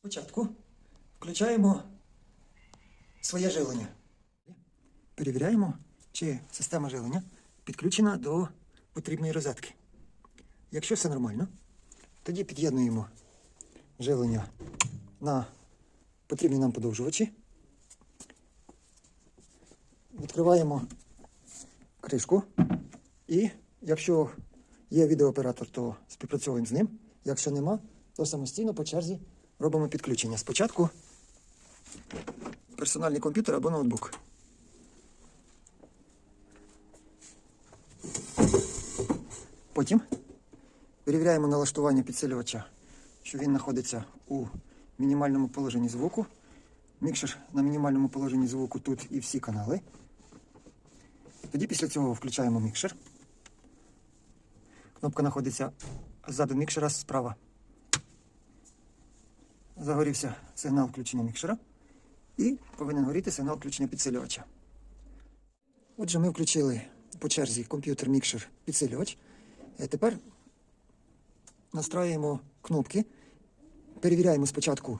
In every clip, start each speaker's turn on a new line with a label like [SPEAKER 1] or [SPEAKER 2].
[SPEAKER 1] Спочатку включаємо своє живлення. Перевіряємо, чи система живлення підключена до потрібної розетки. Якщо все нормально, тоді під'єднуємо живлення на потрібні нам подовжувачі. Відкриваємо кришку. І якщо є відеооператор, то співпрацьовуємо з ним. Якщо нема, то самостійно по черзі робимо підключення. Спочатку персональний комп'ютер або ноутбук. Потім перевіряємо налаштування підсилювача, що він знаходиться у мінімальному положенні звуку. Мікшер на мінімальному положенні звуку тут і всі канали. Тоді після цього включаємо мікшер. Кнопка знаходиться ззаду мікшера справа. Загорівся сигнал включення мікшера і повинен горіти сигнал включення підсилювача. Отже, ми включили по черзі комп'ютер, мікшер, підсилювач. Е, Тепер настраюємо кнопки, перевіряємо спочатку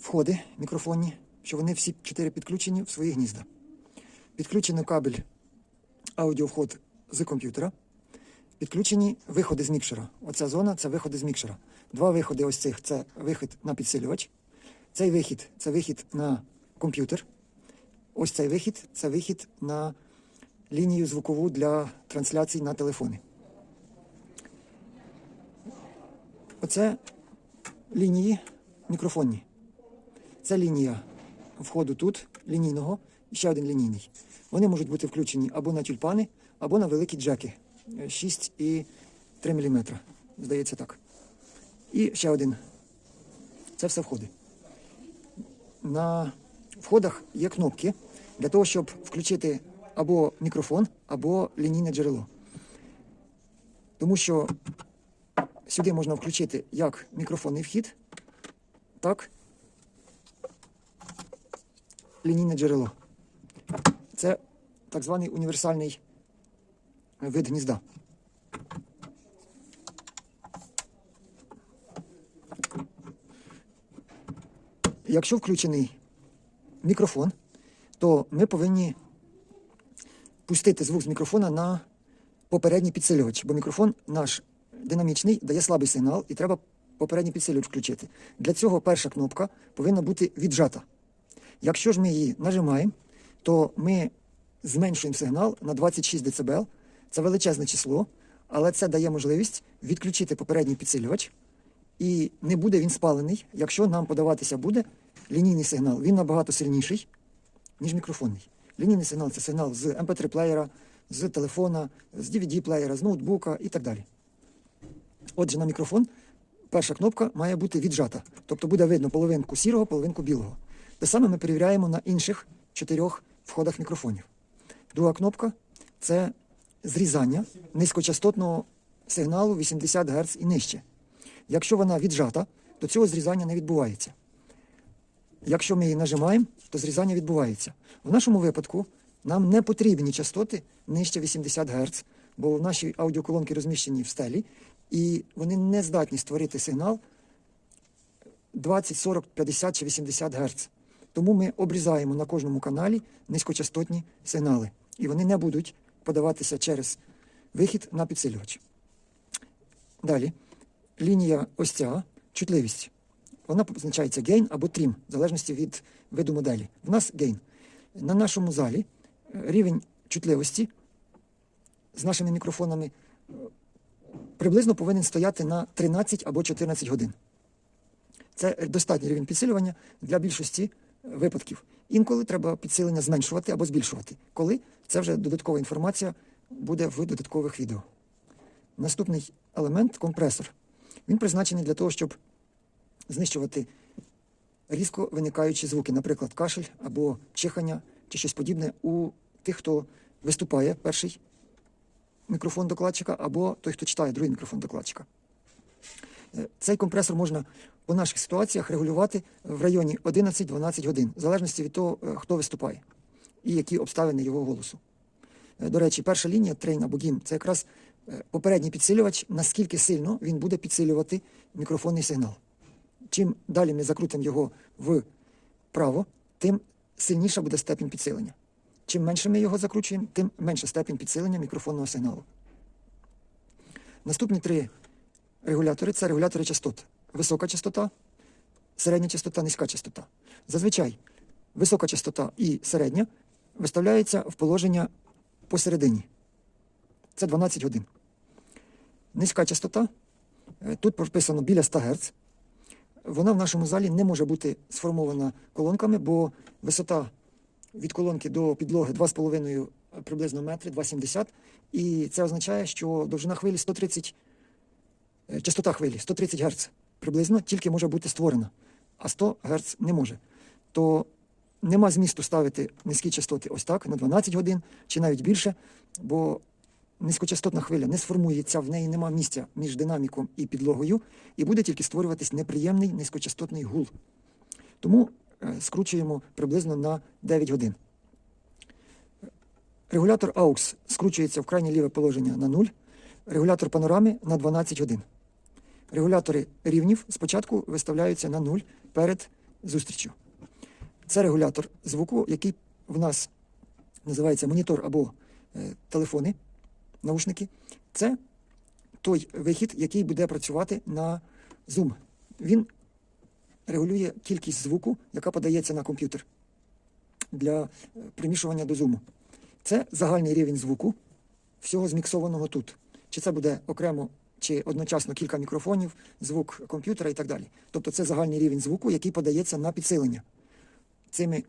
[SPEAKER 1] входи мікрофонні, що вони всі чотири підключені в свої гнізда. Підключено кабель аудіовход з комп'ютера. Підключені виходи з мікшера. Оця зона це виходи з мікшера. Два виходи ось цих це вихід на підсилювач. Цей вихід це вихід на комп'ютер. Ось цей вихід це вихід на лінію звукову для трансляцій на телефони. Оце лінії мікрофонні. Це лінія входу тут, лінійного, і ще один лінійний. Вони можуть бути включені або на тюльпани, або на великі джеки 6 і 3 мм. Здається так. І ще один. Це все входи. На входах є кнопки для того, щоб включити або мікрофон, або лінійне джерело. Тому що сюди можна включити як мікрофонний вхід, так лінійне джерело. Це так званий універсальний вид гнізда. Якщо включений мікрофон, то ми повинні пустити звук з мікрофона на попередній підсилювач, бо мікрофон наш динамічний, дає слабий сигнал, і треба попередній підсилювач включити. Для цього перша кнопка повинна бути віджата. Якщо ж ми її нажимаємо, то ми зменшуємо сигнал на 26 дБ. Це величезне число, але це дає можливість відключити попередній підсилювач, і не буде він спалений, якщо нам подаватися буде лінійний сигнал. Він набагато сильніший, ніж мікрофонний. Лінійний сигнал це сигнал з MP3 плеєра, з телефона, з DVD плеєра, з ноутбука і так далі. Отже, на мікрофон перша кнопка має бути віджата, тобто буде видно половинку сірого, половинку білого. Те саме ми перевіряємо на інших чотирьох входах мікрофонів. Друга кнопка це зрізання низькочастотного сигналу 80 Гц і нижче. Якщо вона віджата, то цього зрізання не відбувається. Якщо ми її нажимаємо, то зрізання відбувається. В нашому випадку нам не потрібні частоти нижче 80 Гц, бо наші аудіоколонки розміщені в стелі, і вони не здатні створити сигнал 20, 40, 50 чи 80 Гц. Тому ми обрізаємо на кожному каналі низькочастотні сигнали, і вони не будуть подаватися через вихід на підсилювач. Далі, лінія ось ця, чутливість. Вона позначається гейн або трім, в залежності від виду моделі. В нас гейн. На нашому залі е, рівень чутливості з нашими мікрофонами е, приблизно повинен стояти на 13 або 14 годин. Це достатній рівень підсилювання для більшості випадків. Інколи треба підсилення зменшувати або збільшувати. Коли це вже додаткова інформація буде в додаткових відео. Наступний елемент компресор. Він призначений для того, щоб знищувати різко виникаючі звуки, наприклад, кашель або чихання чи щось подібне у тих, хто виступає перший мікрофон докладчика, або той, хто читає другий мікрофон докладчика. Цей компресор можна по наших ситуаціях регулювати в районі 11-12 годин, в залежності від того, е, хто виступає і які обставини його голосу. Е, До речі, перша лінія трейн або гім це якраз е, попередній підсилювач, наскільки сильно він буде підсилювати мікрофонний сигнал. Чим далі ми закрутимо його вправо, тим сильніша буде степінь підсилення. Чим менше ми його закручуємо, тим менша степінь підсилення мікрофонного сигналу. Наступні три регулятори це регулятори частот. Висока частота, середня частота, низька частота. Зазвичай висока частота і середня виставляються в положення посередині. Це 12 годин. Низька частота, е, тут прописано біля 100 Гц. Вона в нашому залі не може бути сформована колонками, бо висота від колонки до підлоги 2,5 приблизно метри, 2,70. І це означає, що довжина хвилі 130, е, частота хвилі 130 Гц приблизно тільки може бути створена, а 100 Гц не може. То нема змісту ставити низькі частоти ось так на 12 годин чи навіть більше, бо низькочастотна хвиля не сформується, в неї нема місця між динаміком і підлогою, і буде тільки створюватись неприємний низькочастотний гул. Тому е, скручуємо приблизно на 9 годин. Регулятор AUX скручується в крайнє ліве положення на 0, регулятор панорами на 12 годин. Регулятори рівнів спочатку виставляються на 0 перед зустрічю. Це регулятор звуку, який в нас називається монітор або е, телефони, наушники. Це той вихід, який буде працювати на Zoom. Він регулює кількість звуку, яка подається на комп'ютер для е, примішування до зуму. Це загальний рівень звуку, всього зміксованого тут. Чи це буде окремо, чи одночасно кілька мікрофонів, звук комп'ютера і так далі. Тобто це загальний рівень звуку, який подається на підсилення цими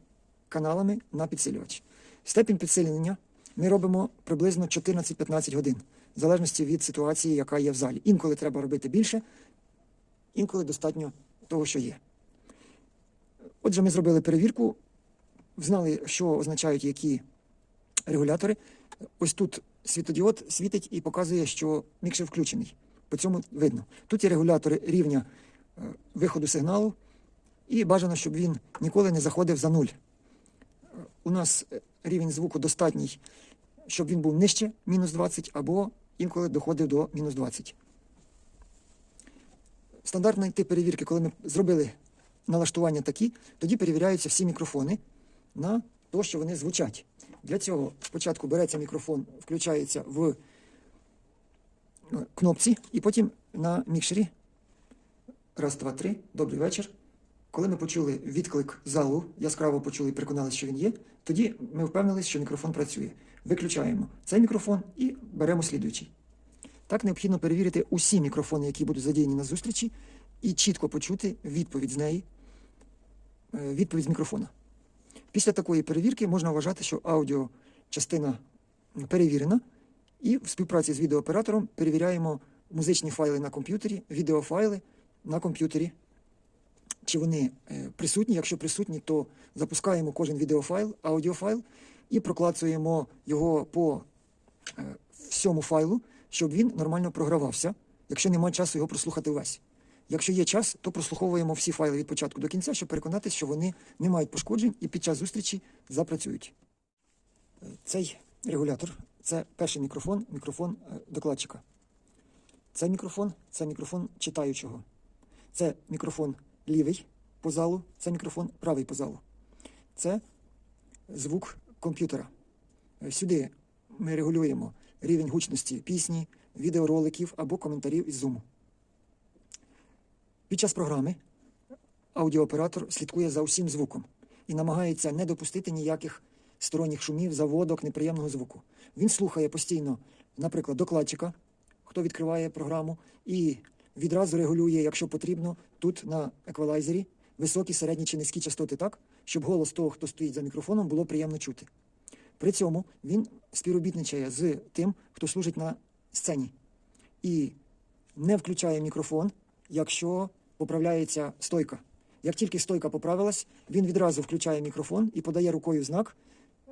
[SPEAKER 1] каналами на підсилювач. Степінь підсилення ми робимо приблизно 14-15 годин, в залежності від ситуації, яка є в залі. Інколи треба робити більше, інколи достатньо того, що є. Отже, ми зробили перевірку, знали, що означають які регулятори. Ось тут світодіод світить і показує, що мікшер включений. По цьому видно. Тут є регулятори рівня е, виходу сигналу, і бажано, щоб він ніколи не заходив за нуль. Е, У нас е, рівень звуку достатній, щоб він був нижче мінус 20, або інколи доходив до мінус 20. Стандартний тип перевірки, коли ми зробили налаштування такі, тоді перевіряються всі мікрофони на те, що вони звучать. Для цього спочатку береться мікрофон, включається в е, кнопці, і потім на мікшері. Раз, два, три. Добрий вечір. Коли ми почули відклик залу, яскраво почули і переконалися, що він є, тоді ми впевнилися, що мікрофон працює. Виключаємо цей мікрофон і беремо слідуючий. Так необхідно перевірити усі мікрофони, які будуть задіяні на зустрічі, і чітко почути відповідь з неї, е, відповідь з мікрофона. Після такої перевірки можна вважати, що аудіочастина перевірена, і в співпраці з відеооператором перевіряємо музичні файли на комп'ютері, відеофайли на комп'ютері. Чи вони е, присутні? Якщо присутні, то запускаємо кожен відеофайл, аудіофайл і проклацуємо його по е, всьому файлу, щоб він нормально програвався, якщо немає часу його прослухати весь. Якщо є час, то прослуховуємо всі файли від початку до кінця, щоб переконатися, що вони не мають пошкоджень і під час зустрічі запрацюють. Е, Цей регулятор це перший мікрофон, мікрофон е, докладчика. Цей мікрофон це мікрофон читаючого. Це мікрофон лівий по залу, це мікрофон правий по залу. Це звук комп'ютера. Е, Сюди ми регулюємо рівень гучності пісні, відеороликів або коментарів із зуму. Під час програми аудіооператор слідкує за усім звуком і намагається не допустити ніяких сторонніх шумів, заводок, неприємного звуку. Він слухає постійно, наприклад, докладчика, хто відкриває програму, і відразу регулює, якщо потрібно, тут на еквалайзері високі, середні чи низькі частоти так, щоб голос того, хто стоїть за мікрофоном, було приємно чути. При цьому він співробітничає з тим, хто служить на сцені. І не включає мікрофон, якщо поправляється стойка. Як тільки стойка поправилась, він відразу включає мікрофон і подає рукою знак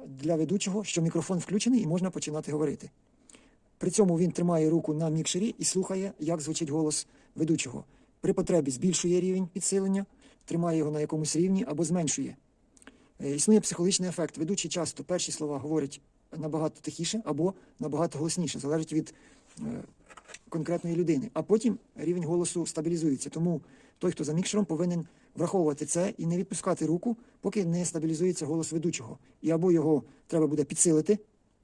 [SPEAKER 1] для ведучого, що мікрофон включений і можна починати говорити. При цьому він тримає руку на мікшері і слухає, як звучить голос ведучого. При потребі збільшує рівень підсилення, тримає його на якомусь рівні або зменшує. Е, Існує психологічний ефект. Ведучий часто перші слова говорять набагато тихіше або набагато голосніше, залежить від е, конкретної людини, а потім рівень голосу стабілізується. Тому той, хто за мікшером, повинен враховувати це і не відпускати руку, поки не стабілізується голос ведучого. І або його треба буде підсилити,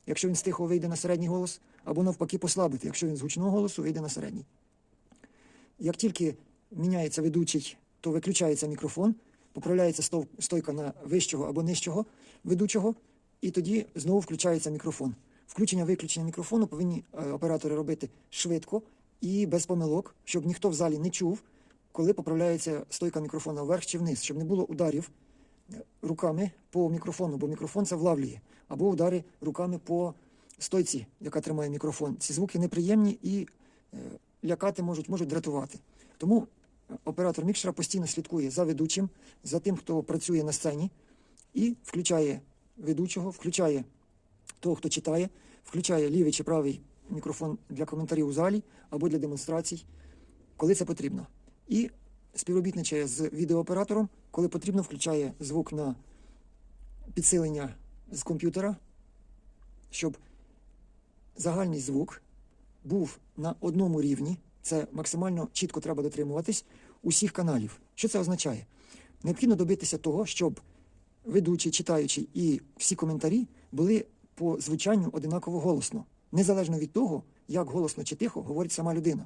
[SPEAKER 1] якщо він з вийде на середній голос, або навпаки послабити, якщо він з гучного голосу вийде на середній. Як тільки міняється ведучий, то виключається мікрофон, поправляється стойка на вищого або нижчого ведучого, і тоді знову включається мікрофон. Включення-виключення мікрофону повинні е, оператори робити швидко і без помилок, щоб ніхто в залі не чув, коли поправляється стойка мікрофона вверх чи вниз, щоб не було ударів е, руками по мікрофону, бо мікрофон це влавлює, або удари руками по стойці, яка тримає мікрофон. Ці звуки неприємні і е, лякати можуть, можуть дратувати. Тому оператор мікшера постійно слідкує за ведучим, за тим, хто працює на сцені, і включає ведучого, включає того, хто читає, включає лівий чи правий мікрофон для коментарів у залі або для демонстрацій, коли це потрібно. І співробітничає з відеооператором, коли потрібно, включає звук на підсилення з комп'ютера, щоб загальний звук був на одному рівні. Це максимально чітко треба дотримуватись усіх каналів. Що це означає? Необхідно добитися того, щоб ведучий, читаючий і всі коментарі були по звучанню одинаково голосно, незалежно від того, як голосно чи тихо говорить сама людина.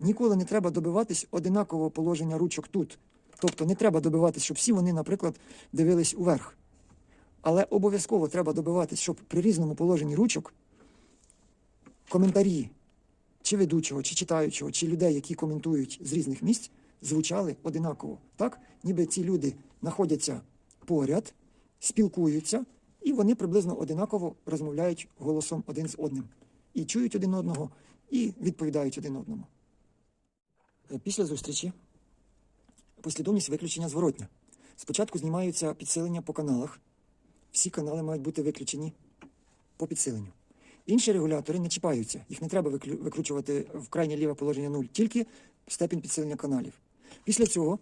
[SPEAKER 1] Ніколи не треба добиватись одинакового положення ручок тут. Тобто не треба добиватись, щоб всі вони, наприклад, дивились уверх. Але обов'язково треба добиватись, щоб при різному положенні ручок коментарі чи ведучого, чи читаючого, чи людей, які коментують з різних місць, звучали одинаково. Так, ніби ці люди знаходяться поряд, спілкуються, і вони приблизно одинаково розмовляють голосом один з одним. І чують один одного, і відповідають один одному. Е, Після зустрічі послідовність виключення зворотня. Спочатку знімаються підсилення по каналах. Всі канали мають бути виключені по підсиленню. Інші регулятори не чіпаються, їх не треба викручувати в крайнє ліве положення 0, тільки степінь підсилення каналів. Після цього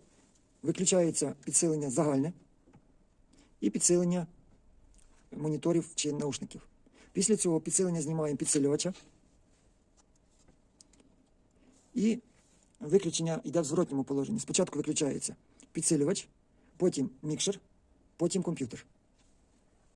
[SPEAKER 1] виключається підсилення загальне і підсилення моніторів чи наушників. Після цього підсилення знімаємо підсилювача і виключення йде в зворотньому положенні. Спочатку виключається підсилювач, потім мікшер, потім комп'ютер.